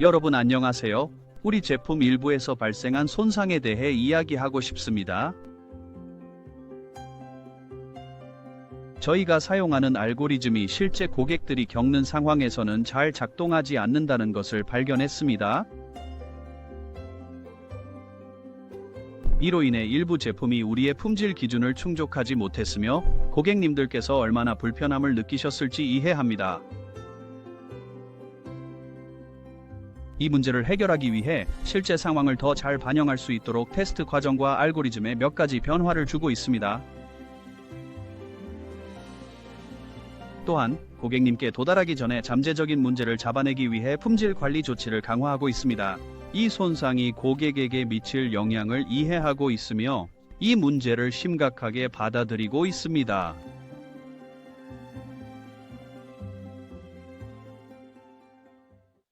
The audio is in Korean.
여러분 안녕하세요. 우리 제품 일부에서 발생한 손상에 대해 이야기하고 싶습니다. 저희가 사용하는 알고리즘이 실제 고객들이 겪는 상황에서는 잘 작동하지 않는다는 것을 발견했습니다. 이로 인해 일부 제품이 우리의 품질 기준을 충족하지 못했으며 고객님들께서 얼마나 불편함을 느끼셨을지 이해합니다. 이 문제를 해결하기 위해 실제 상황을 더 잘 반영할 수 있도록 테스트 과정과 알고리즘에 몇 가지 변화를 주고 있습니다. 또한 고객님께 도달하기 전에 잠재적인 문제를 잡아내기 위해 품질 관리 조치를 강화하고 있습니다. 이 손상이 고객에게 미칠 영향을 이해하고 있으며 이 문제를 심각하게 받아들이고 있습니다.